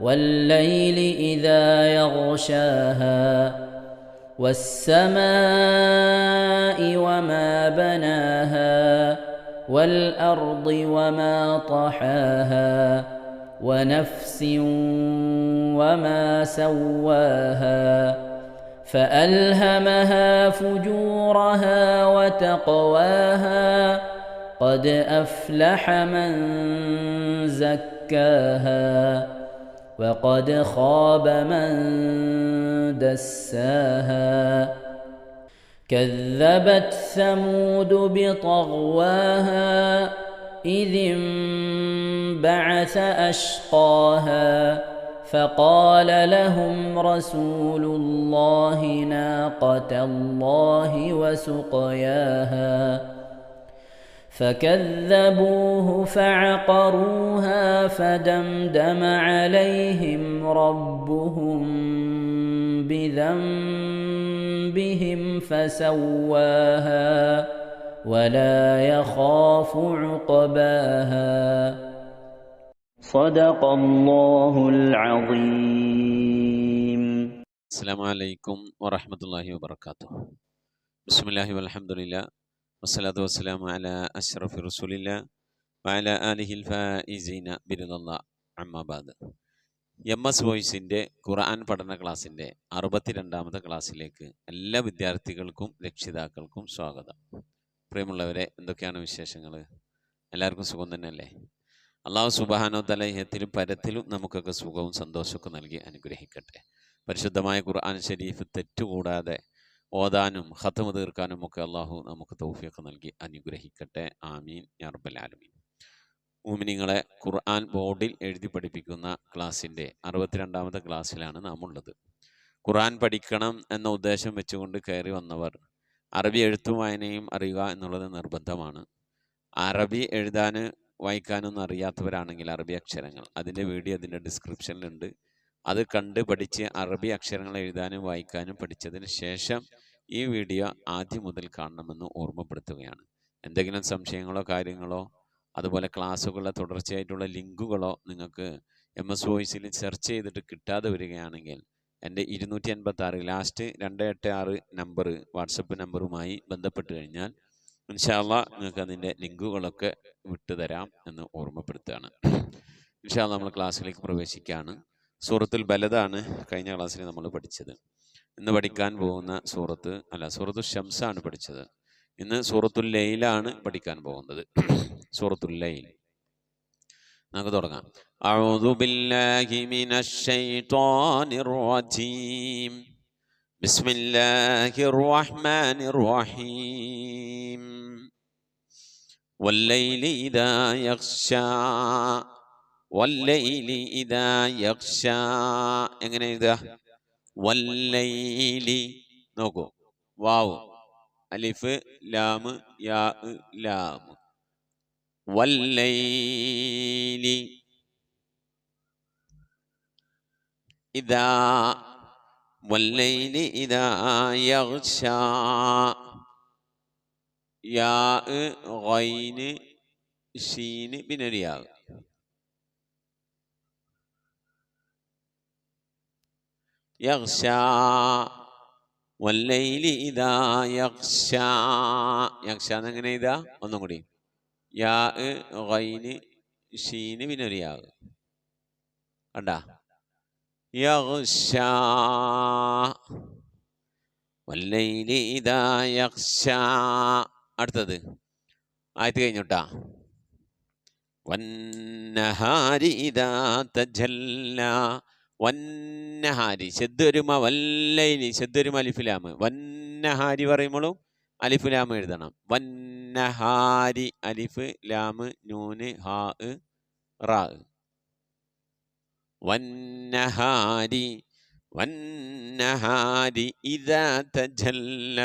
والليل إذا يغشاها والسماء وما بناها والأرض وما طحاها ونفس وما سواها فألهمها فجورها وتقواها قد أفلح من زكاها وقد خاب من دساها. كذبت ثمود بطغواها إذ انبعث أشقاها. فقال لهم رسول الله ناقة الله وسقياها. فكذبوه فعقروها فدمدم عليهم ربهم بذنبهم فسواها ولا يخاف عقباها. صدق الله العظيم. السلام عليكم ورحمة الله وبركاته. بسم الله والحمد لله. വസ്സലാത്തു വസ്സലാമു അല അഷ്റഫി റസൂലില്ല വഅല ആലിഹിൽ ഫായിസീന ബിരുദല്ല അമ്മാബാദ് എം എസ് വോയിസിന്റെ ഖുർആൻ പഠന ക്ലാസ്സിന്റെ അറുപത്തിരണ്ടാമത്തെ ക്ലാസ്സിലേക്ക് എല്ലാ വിദ്യാർത്ഥികൾക്കും രക്ഷിതാക്കൾക്കും സ്വാഗതം. പ്രിയമുള്ളവരെ എന്തൊക്കെയാണ് വിശേഷങ്ങൾ എല്ലാവർക്കും സുഖം തന്നെയല്ലേ? അള്ളാഹു സുബാനോ തലഹത്തിലും പരത്തിലും നമുക്കൊക്കെ സുഖവും സന്തോഷമൊക്കെ നൽകി അനുഗ്രഹിക്കട്ടെ. പരിശുദ്ധമായ ഖുർആൻ ഷരീഫ് തെറ്റുകൂടാതെ ഓതാനും ഹത്തമ തീർക്കാനും ഒക്കെ അള്ളാഹു നമുക്ക് തൗഫീഖ് നൽകി അനുഗ്രഹിക്കട്ടെ. ആമീൻ. ആലമീൻ. ഊമിനിങ്ങളെ ഖുർആൻ ബോർഡിൽ എഴുതി പഠിപ്പിക്കുന്ന ക്ലാസ്സിന്റെ അറുപത്തിരണ്ടാമത്തെ ക്ലാസ്സിലാണ് നാം ഉള്ളത് ഖുർആൻ പഠിക്കണം എന്ന ഉദ്ദേശം വെച്ചുകൊണ്ട് കയറി വന്നവർ അറബി എഴുത്തും വായനയും അറിയുക എന്നുള്ളത് നിർബന്ധമാണ്. അറബി എഴുതാൻ വായിക്കാനൊന്നും അറിയാത്തവരാണെങ്കിൽ അറബി അക്ഷരങ്ങൾ. അതിന്റെ വീഡിയോ അതിന്റെ ഡിസ്ക്രിപ്ഷനിലുണ്ട് അത് കണ്ട് പഠിച്ച് അറബി അക്ഷരങ്ങൾ എഴുതാനും വായിക്കാനും പഠിച്ചതിന് ശേഷം ഈ വീഡിയോ ആദ്യം മുതൽ കാണണമെന്ന് ഓർമ്മപ്പെടുത്തുകയാണ്. എന്തെങ്കിലും സംശയങ്ങളോ കാര്യങ്ങളോ അതുപോലെ ക്ലാസ്സുകളുടെ തുടർച്ചയായിട്ടുള്ള ലിങ്കുകളോ നിങ്ങൾക്ക് എം എസ് വോയിസിൽ സെർച്ച് ചെയ്തിട്ട് കിട്ടാതെ വരികയാണെങ്കിൽ എന്റെ ഇരുന്നൂറ്റി അൻപത്തി ആറ് ലാസ്റ്റ് രണ്ട് എട്ട് ആറ് നമ്പർ വാട്സപ്പ് നമ്പറുമായി ബന്ധപ്പെട്ട് കഴിഞ്ഞാൽ ഇൻഷാല്ല നിങ്ങൾക്ക് അതിന്റെ ലിങ്കുകളൊക്കെ വിട്ടുതരാം എന്ന് ഓർമ്മപ്പെടുത്തുകയാണ്. ഇൻഷാല്ല നമ്മൾ ക്ലാസ്സിലേക്ക് പ്രവേശിക്കുകയാണ്. സൂറത്തുൽ ബലതാണ് കഴിഞ്ഞ ക്ലാസ്സിൽ നമ്മൾ പഠിച്ചത് ഇന്ന് പഠിക്കാൻ പോകുന്ന സൂറത്ത് അല്ല സൂറത്തു ഷംസാണ് പഠിച്ചത് ഇന്ന് സൂറത്തുൽ ലൈലാണ് പഠിക്കാൻ പോകുന്നത് സൂറത്തുൽ ലൈൽ നമുക്ക് തുടങ്ങാം أعوذ بالله من الشيطان الرجيم بسم الله الرحمن الرحيم والليل إذا يغشى വല്ലൈലി ഇതാ യക്ഷ എങ്ങനെ എഴുതുക? വല്ലൈലി നോക്കൂ. വാവ്. അലിഫ് ലാമ് യാ ലാമ് വല്ലൈലി ഇതാ വല്ലൈലി ഇതാ യക്ഷ യാ ഷീന് പിന്നെ ഒരു യാ യഗ്ഷാ വല്ലൈലി ഇതാ യഗ്ഷാ യക്ഷ എന്നെങ്ങനെ ഇതാ ഒന്നും കൂടി. യാ ഗൈന് ഷീന് പിന്നെ ഒരു യാ. കണ്ടാ? യഗ്ഷാ വല്ലൈലി ഇതാ യഗ്ഷാ അടുത്തത്. ആയത്ത് കഴിഞ്ഞോട്ടാ വന്നഹാരി ഇതാ തജല്ല. വന്നഹാരി ശദ്ദൊരുമ വല്ലൈനി ശദ്ദൊരുമ അലിഫുലാമ്. വന്നഹാരി പറയുമ്പോഴും അലിഫുലാമ് എഴുതണം. വന്നഹാരി അലിഫ് ലാമ് നൂന് ഹാ റാ. വന്നഹാരി വന്നഹാരി ഇതാ തജല്ല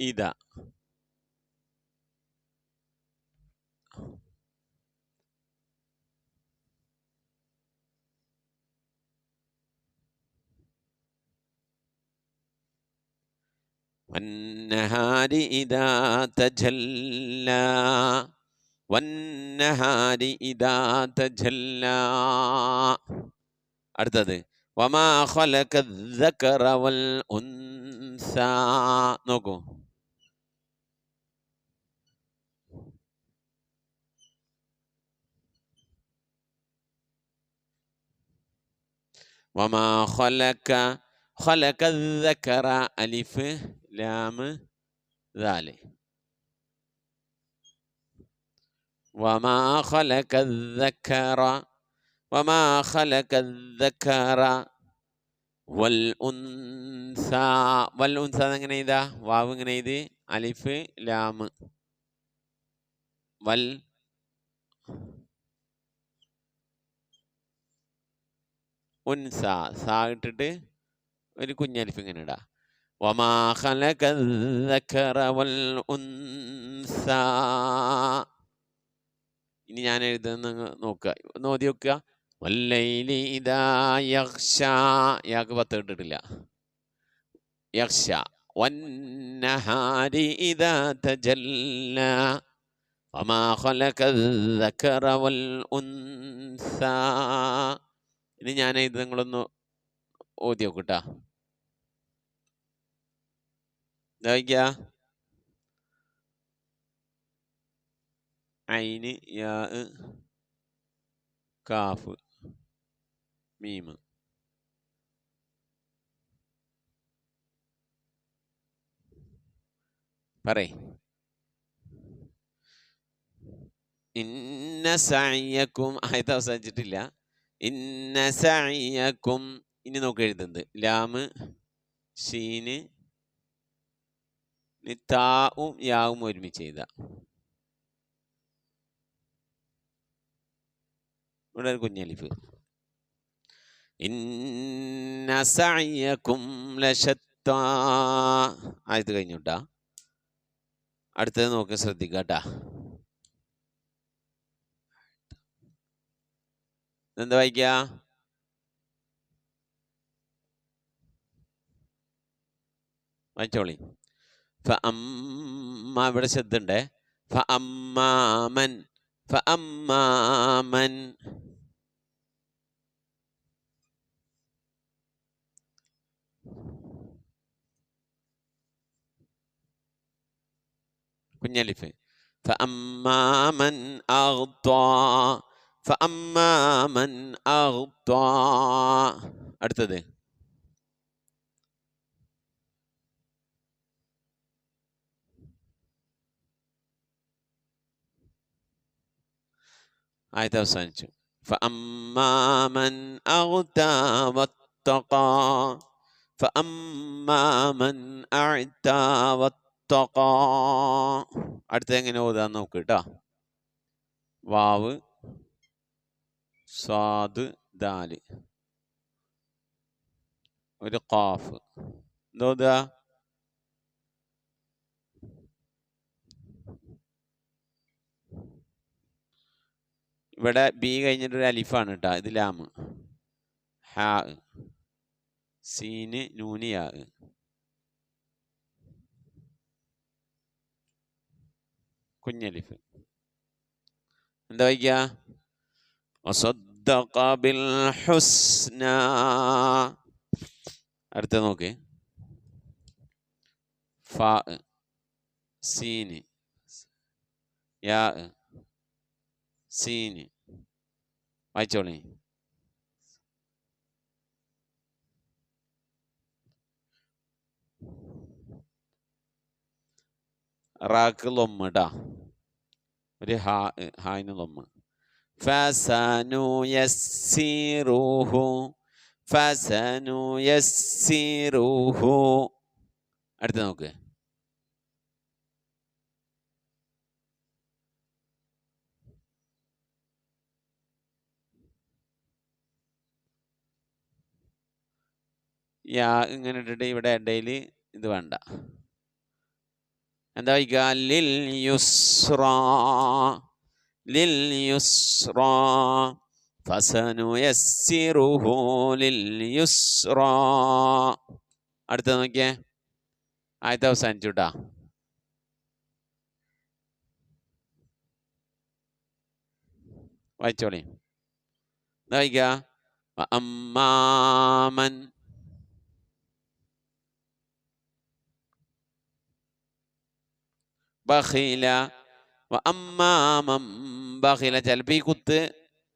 ഇതാ والنهار إذا تجلى والنهار إذا تجلى അടുത്തത് وما خلق الذكر والأنثى നോക്കൂ وما خلق خلق الذكر ألف ലാമ് ദാൽ. وما خلق ദക്കറ وما خلق ദക്കറ വൽ ഉൻസ വൽ എങ്ങനെ ഇതാ വാവ് ഇങ്ങനെ ഇത് അലിഫ് ലാമ്. വൽ ഉൻസ സാ ഇട്ടിട്ട് ഒരു കുഞ്ഞലിഫ് ഇങ്ങനെ ഇടാം. വമാ ഖലഖ الذكر والأنثى ഇനി ഞാൻ എഴുതുന്ന നോക്കുക ഒന്ന് ഓതി നോക്കുക വല്ലൈലി ഇദാ യഗ്ഷ യാക്ക് പത്ത് ഇട്ടിട്ടില്ല യഗ്ഷ വന്നഹാരി ഇദാ തജല്ല വമാ ഖലഖ الذكر والأنثى ഇനി ഞാൻ ഇത് നിങ്ങളൊന്ന് ഓതി നോക്കൂട്ടാ ഇതാ ഐന് യാ കാഫ് മീം പറയ് ഇന്ന സഅയക്കും ആയത് അവസാനിച്ചിട്ടില്ല. ഇന്ന സഅയക്കും ഇനി നോക്കി എഴുതുന്നത്. ലാമ് ഷീന് ഇനി താവും യാവും ഒരുമിച്ച് എഴുതാം ഇവിടെ ഒരു കുഞ്ഞലിഫ് ആയത് കഴിഞ്ഞുട്ടാ അടുത്തത് നോക്കി ശ്രദ്ധിക്കട്ടാ എന്താ വായിക്ക? വായിച്ചോളി. ഇവിടെ ശ്രദ്ധണ്ടേ ഫഅമ്മാമൻ അമ്മാമൻ കുഞ്ഞലിഫ്. അഗ്താ ഫഅമ്മാമൻ أغطى അടുത്തത്. ആയത്ത് അവസാനിച്ചു فأما من أغتى واتقى فأما من أعتى واتقى അടുത്ത എങ്ങനെ ഓതാൻ നോക്ക് കേട്ടോ വാവ് സ്വാദ് ദാല് ഒരു ഖാഫ് എന്തോതാ ഇവിടെ ബി കഴിഞ്ഞിട്ടൊരു അലിഫാണ് കേട്ടോ ഇത് ലാമ്. ഹാ. സീന് നൂനിയാ കുഞ്ഞലിഫ്. എന്താ വയ്ക്കുക അടുത്ത നോക്ക്. ഫാ സീന് യാ. സീന് വായിച്ചോളി റാക്ക് ലൊമ്മ ടാ. ഒരു ഹാ ഹായിന് ലൊമ്മ ഫസനു യസ്സിറുഹു. ഫസനു യസ്സിറുഹു. അടുത്ത നോക്ക്. യാ ഇങ്ങനെ ഇട്ടിട്ട് ഇവിടെ ഇടയിൽ ഇത് വേണ്ട. എന്താ വയ്ക്കുക? ലിൽ അടുത്ത നോക്കിയേ. ആദ്യത്തെ അവസാനിച്ചു കേട്ടാ വായിച്ചോളി. എന്താ വയ്ക്കുക? ബഖീല. വ അമ്മാമം ബഹീല ചിലപ്പോൾ ഈ കുത്ത്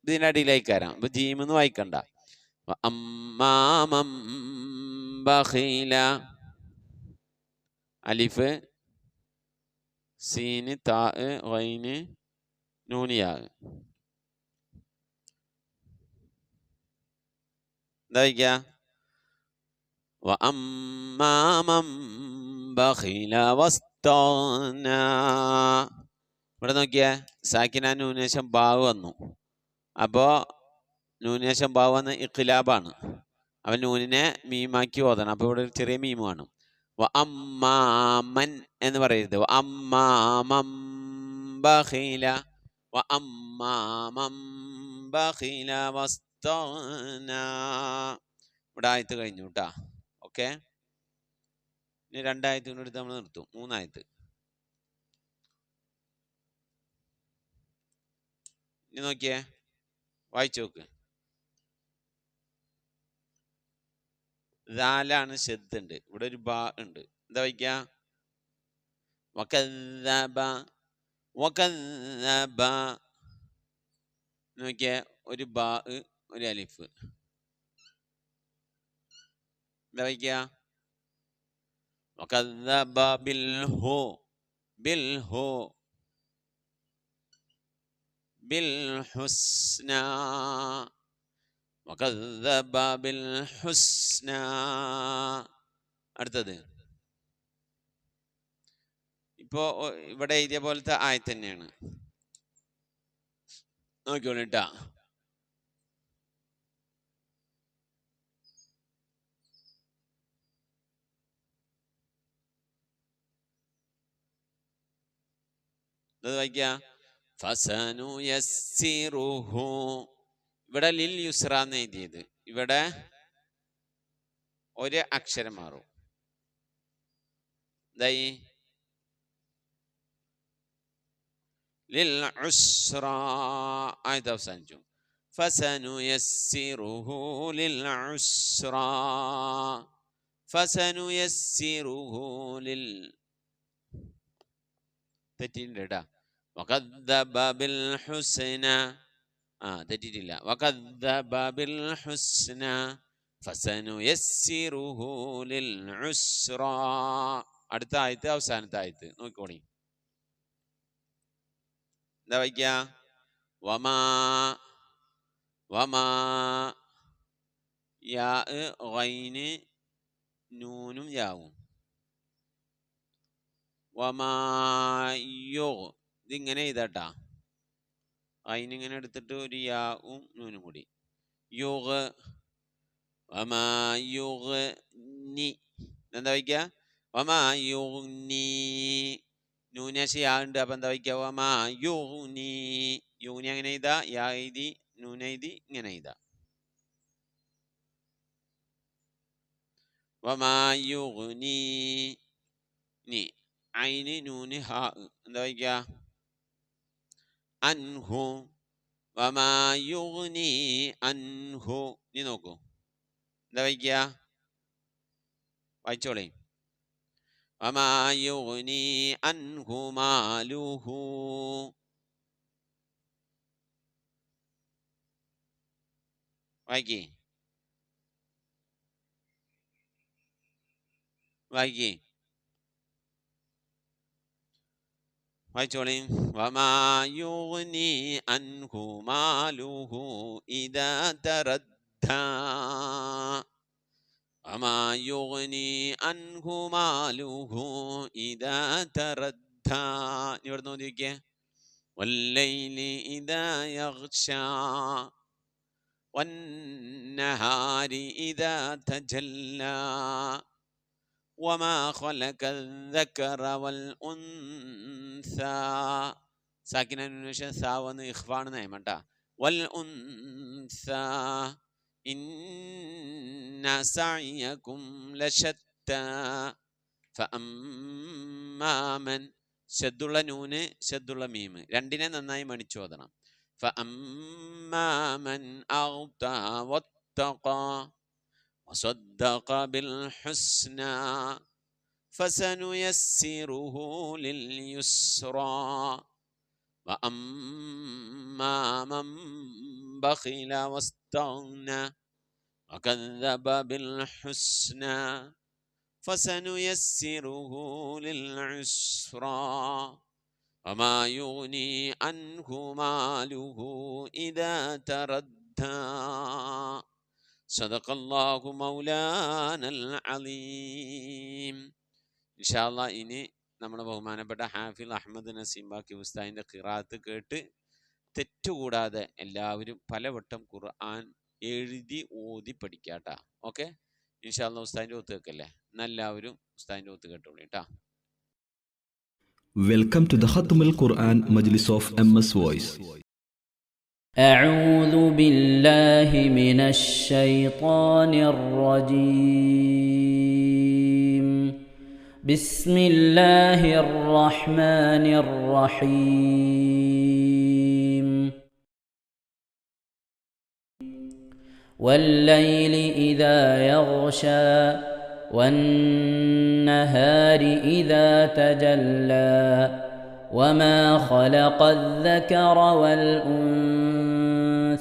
ഇതിനടിയിലേക്ക് വരാം. ഇപ്പൊ ജീമെന്ന് വായിക്കണ്ട. അമ്മാമം ബഹീല അലിഫ് സീന് താ വൈന് നൂനിയാക് എന്താ വയ്ക്കുക വ അമ്മാമം ബഖീല വസ്തന ഇവിടെ നോക്കിയേ സാക്കിന ന്യൂനേശം ബാവ് വന്നു. അപ്പോ ന്യൂനേശം ബാവ് വന്ന് ഇഖിലാബാണ്. അവൻ നൂനിനെ മീമാക്കി ഓതണം. അപ്പൊ ഇവിടെ ഒരു ചെറിയ മീമു കാണും. അമ്മാമൻ എന്ന് പറയരുത്. അമ്മാമം ബഖീല വ അമ്മാമം വസ്തന. ഇവിടെ ആയത്ത് കഴിഞ്ഞു കേട്ടാ ഓക്കെ? ഇനി രണ്ടായത്തിനോട് എടുത്ത് നമ്മൾ നിർത്തും. മൂന്നായത്ത്. ഇനി നോക്കിയേ. വായിച്ചു നോക്ക്. ദാലാണ് ശബ്ദ ഉണ്ട് ഇവിടെ ഒരു ബാ ഉണ്ട്. എന്താ വായിക്ക? നോക്കിയ. ഒരു ബാ ഒരു അലിഫ്. എന്താ വായിക്ക? وكذب بالهو بالهو بالحسنى وكذب بالحسنى അടുത്തത് ഇപ്പോ ഒ- ഇവിടെ എഴുതിയ പോലത്തെ ആയത്ത് ഇത് വായിക്കുക ഫസനു യസ്സിറുഹു. ഇവിടെ ലിൽ യുസ്ര എന്ന് എഴുതിയത്? ഇവിടെ ഒരു അക്ഷരം മാറും. എന്തായി? ലിൽ ആയത് അവസാനിച്ചു. ഫസനു യസ്സിറുഹു ലിൽ ഫസനു യസ്സിറുഹു ലിൽ തെറ്റിയിട്ടുണ്ട് കേട്ടാ വകദ്ദബ ബിൽ ഹുസ്ന ആ തെറ്റിയിട്ടില്ല വകദ്ദബ ബിൽ ഹുസ്ന ഫസനു യസ്സിറുഹു ലിൽ ഉസ്ര അടുത്ത ആയത്ത് അവസാനത്തെ ആയത്ത്. നോക്കിക്കോണി. എന്താ വായിക്ക? വമാ വമാ യാ ഗൈന് നൂനും യാവും. വമായോ ഇതിങ്ങനെ ഇതാട്ടാ അതിനിങ്ങനെ എടുത്തിട്ട് ഒരു യാവും നൂനും കൂടി. യുഗ് വമായുഗ് നി. എന്താ വയ്ക്കുക വമായുഗ്നി നൂനേശ യാ ഉണ്ട് അപ്പൊ എന്താ വയ്ക്കുക വമായുഗ്നി യൂനി അങ്ങനെ ഇതാ യാ എഴുതി നൂന എഴുതി ഇങ്ങനെ എഴുതാ. വമായുഗ്നി നി. ഐന് നൂന് ഹാ എന്താ വയ്ക്കുക അൻഹു വമാ യുഗ്നി അൻഹു നീ നോക്കൂ. എന്താ വായിക്കുക. വായിച്ചോളേ. വമാ യുഗ്നി അൻഹു മാലുഹു. വായിക്കേ. വായിക്കേ. വായിച്ചോളി വമാ യുഗ്നി അൻഹു മാലുഹു ഇദാ തറദ്ദാ വമാ യുഗ്നി അൻഹു മാലുഹു ഇദാ തറദ്ദാ ഇവിടെ നോക്കിയേ വല്ലൈലി ഇദാ യഗ്ശാ والنهار إذا تجلى وما خلق الذكر والأنثى സാക്കിന സാവെന്ന് ഇഖ്ഫാണ് നയമണ്ട വൽ ഉൻസ ഇന്ന സഅയകും ലശത്ത ഫഅമ്മാമൻ ശദ്ദുള്ള നൂന് ശദ്ദുള്ള മീമ് രണ്ടിനെ നന്നായി മണിച്ചോദണം فأما من أغطى واتقى وصدق بالحسنى فسنيسره لليسرى وأما من بخل واستغنى وكذب بالحسنى فسنيسره للعسرى وما يغني عنه ماله إذا تردى صدق الله مولانا العظيم إن شاء الله ഇനി നമ്മുടെ ബഹുമാനപ്പെട്ട ഹാഫിൽ അഹമ്മദ് നസീം ബാക്കി ഉസ്താദിൻ്റെ ഖിറാത്ത് കേട്ട് തെറ്റുകൂടാതെ എല്ലാവരും പലവട്ടം ഖുർആൻ എഴുതി ഓതി പഠിക്കാട്ടാ ഓക്കെ ഇൻഷാല്ല ഉസ്താദിൻ്റെ ഒത്ത് കേൾക്കല്ലേ എന്നെല്ലാവരും ഉസ്താദിൻ്റെ ഒത്ത് കേട്ടോളൂ കേട്ടാ Welcome to the Khatm al Quran Majlis of MS Voice. أعوذ بالله من الشيطان الرجيم. بسم الله الرحمن الرحيم. والليل إذا يغشى والنهار إذا تجلى وما خلق الذكر والأنثى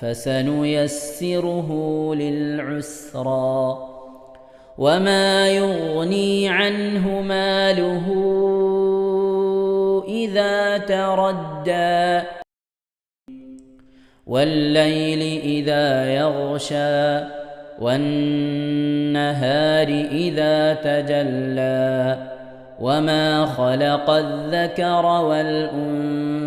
فسنيسره للعسرى وما يغني عنه ماله إذا تردى والليل إذا يغشى والنهار إذا تجلى وما خلق الذكر والأنثى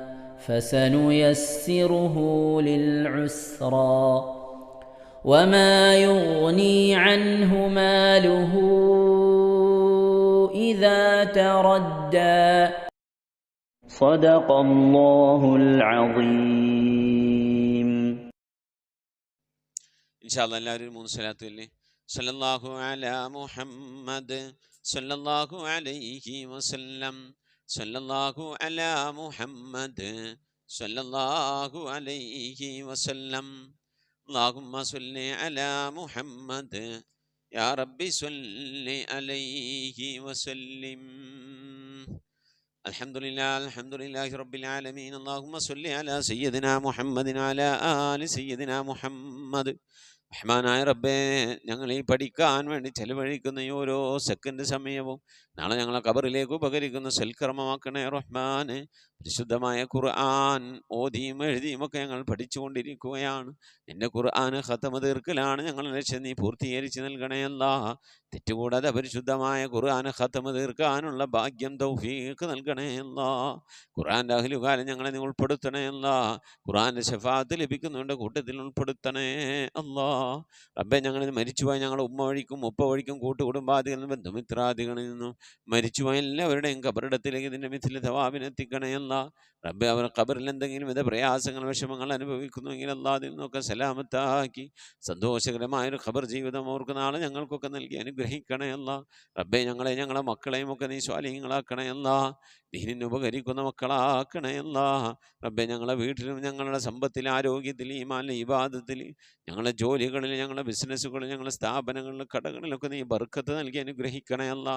فسنيسره للعسرى وما يغني عنه ماله إذا تردى. صدق الله العظيم. إن شاء الله الله يرمون صلاة الله صلى الله على محمد. صلى الله عليه وسلم. സല്ലല്ലാഹു അലാ മുഹമ്മദ് സല്ലല്ലാഹു അലൈഹി വസല്ലം اللهم صل على محمد يا ربي صل عليه وسلم الحمد لله الحمد لله رب العالمين اللهم صل على سيدنا محمد وعلى آل سيدنا محمد റഹ്മാനായ റബ്ബേ ഞങ്ങൾ ഈ പഠിക്കാൻ വേണ്ടി ചെലവഴിക്കുന്ന ഈ ഓരോ സെക്കൻഡ് സമയവും നാളെ ഞങ്ങളെ കബറിലേക്ക് ഉപകരിക്കുന്ന സൽക്കർമ്മമാക്കണേ റഹ്മാന്. പരിശുദ്ധമായ ഖുർആൻ ഓതിയും എഴുതിയും ഒക്കെ ഞങ്ങൾ പഠിച്ചുകൊണ്ടിരിക്കുകയാണ്. നിന്റെ ഖുർആൻ ഹത്തമ തീർക്കലാണ് ഞങ്ങൾ ലക്ഷ്യം നീ പൂർത്തീകരിച്ച് നൽകണേ അല്ലാ. തെറ്റുകൂടാതെ പരിശുദ്ധമായ ഖുർആൻ ഹത്തമ തീർക്കാനുള്ള ഭാഗ്യം തൗഫീഖ് നൽകണേ അല്ലാ. ഖുർആന്റെ അഹ്ലുകാലം ഞങ്ങളെ നീ ഉൾപ്പെടുത്തണേ അല്ലാ. ഖുർആന്റെ ഷഫാത്ത് ലഭിക്കുന്നുണ്ട്. കൂട്ടത്തിൽ ഉൾപ്പെടുത്തണേ അല്ലാ. റബ്ബെ ഞങ്ങൾ മരിച്ചുപോയ ഞങ്ങളുടെ ഉമ്മ വഴിക്കും ഉപ്പ വഴിക്കും കൂട്ടുകുടുംബാദികളിൽ നിന്നും ബന്ധുമിത്രാദികളിൽ നിന്നും മരിച്ചുപോയ എല്ലാവരുടെയും കബറിടത്തിലേക്ക് ഇതിന്റെ മിഥില തവാബിനെത്തിക്കണയല്ല کرنا റബ്ബെ അവർ ഖബറിൽ എന്തെങ്കിലും വിധ പ്രയാസങ്ങൾ വിഷമങ്ങൾ അനുഭവിക്കുന്നുവെങ്കിൽ അല്ലാ അതിൽ നിന്നൊക്കെ സലാമത്താക്കി. സന്തോഷകരമായൊരു ഖബർ ജീവിതം അവർക്ക് നാളെ ഞങ്ങൾക്കൊക്കെ നൽകി അനുഗ്രഹിക്കണേ അല്ല റബ്ബെ ഞങ്ങളെ ഞങ്ങളെ മക്കളെയും ഒക്കെ നീ സ്വാലീങ്ങളാക്കണയല്ല ദീനിന് ഉപകരിക്കുന്ന മക്കളാക്കണയല്ല റബ്ബെ ഞങ്ങളെ വീട്ടിലും ഞങ്ങളുടെ സമ്പത്തിൽ ആരോഗ്യത്തിൽ ഈമാനിൽ ഇബാദത്തിൽ ഞങ്ങളുടെ ജോലികളിൽ ഞങ്ങളുടെ ബിസിനസ്സുകളിൽ ഞങ്ങളുടെ സ്ഥാപനങ്ങളിൽ കടകളിലൊക്കെ നീ ബർക്കത്ത് നൽകി അനുഗ്രഹിക്കണേ അല്ല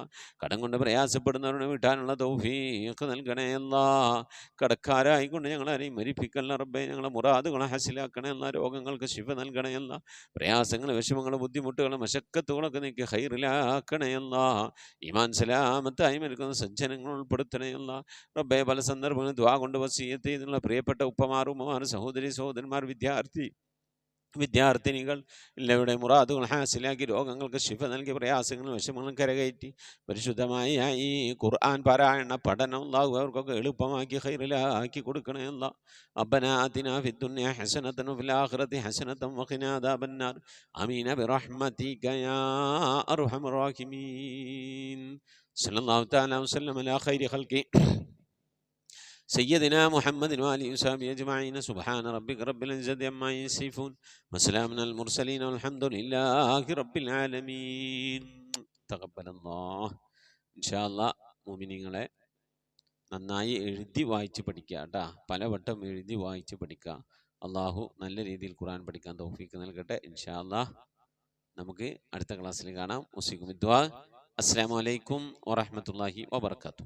കടം കൊണ്ട് പ്രയാസപ്പെടുന്നവരുടെ വീട്ടാനുള്ള തൗഫീഖ് നൽകണയല്ല കടക്കാരായിക്കൊണ്ട് ഞങ്ങളാരെയും മരിപ്പിക്കല്ല റബ്ബെ ഞങ്ങളെ മുറാദുകളെ എന്ന രോഗങ്ങൾക്ക് ശിവ നൽകണേ എന്ന പ്രയാസങ്ങൾ വിഷമങ്ങൾ ബുദ്ധിമുട്ടുകൾ മശക്കത്തുകളൊക്കെ നീക്കി ഹൈറിലാക്കണേ എന്ന ഇമാൻ സലാമത്തായി മരിക്കുന്ന സജ്ജനങ്ങൾ ഉൾപ്പെടുത്തണേ എന്ന റബ്ബെ പല സന്ദർഭങ്ങളിൽ ദ്വാ കൊണ്ട് വസീയത്ത് ചെയ്തുള്ള പ്രിയപ്പെട്ട ഉപ്പമാർ ഉമ്മമാർ സഹോദരി സഹോദരന്മാർ വിദ്യാർത്ഥി വിദ്യാർത്ഥിനികൾ എല്ലാവരുടെ മുറാദുകൾ ഹാസിലാക്കി രോഗങ്ങൾക്ക് ശിഫ നൽകി പ്രയാസങ്ങളും വിഷമങ്ങളും കരകയറ്റി. പരിശുദ്ധമായ ഈ ഖുർആൻ പാരായണ പഠനം ഉണ്ടാകും അവർക്കൊക്കെ എളുപ്പമാക്കി ഹൈറിലാക്കി കൊടുക്കണമെന്ന അബനാദിന ഫിദ്ദുന്യ ഹസനത്തൻ ഫിലാഖിറതി ഹസനത്തം വഖിനാ അദാബന്നാർ അമീന ബിറഹ്മതിക യാ അർഹമർ റഹീമീൻ. സല്ലല്ലാഹു തആല അലാ ഖൈരി ഖൽഖി. سيدنا محمد وآله وصحبه أجمعين سبحان ربك رب العزة عما يصفون وسلام على المرسلين والحمد لله رب العالمين تقبل الله إن شاء الله മുമിനിങ്ങളെ നന്നായി എഴുതി വായിച്ച് പഠിക്കുക കേട്ടാ പലവട്ടം എഴുതി വായിച്ച് പഠിക്കുക അള്ളാഹു നല്ല രീതിയിൽ ഖുർആൻ പഠിക്കാൻ തൗഫീക്ക് നൽകട്ടെ ഇൻഷാ അല്ലാഹ് നമുക്ക് അടുത്ത ക്ലാസ്സിൽ കാണാം മുസിഖ് വിദ്വാ അസ്സാം വലൈക്കും വറഹമത്തല്ലാഹി വബർക്കാത്തു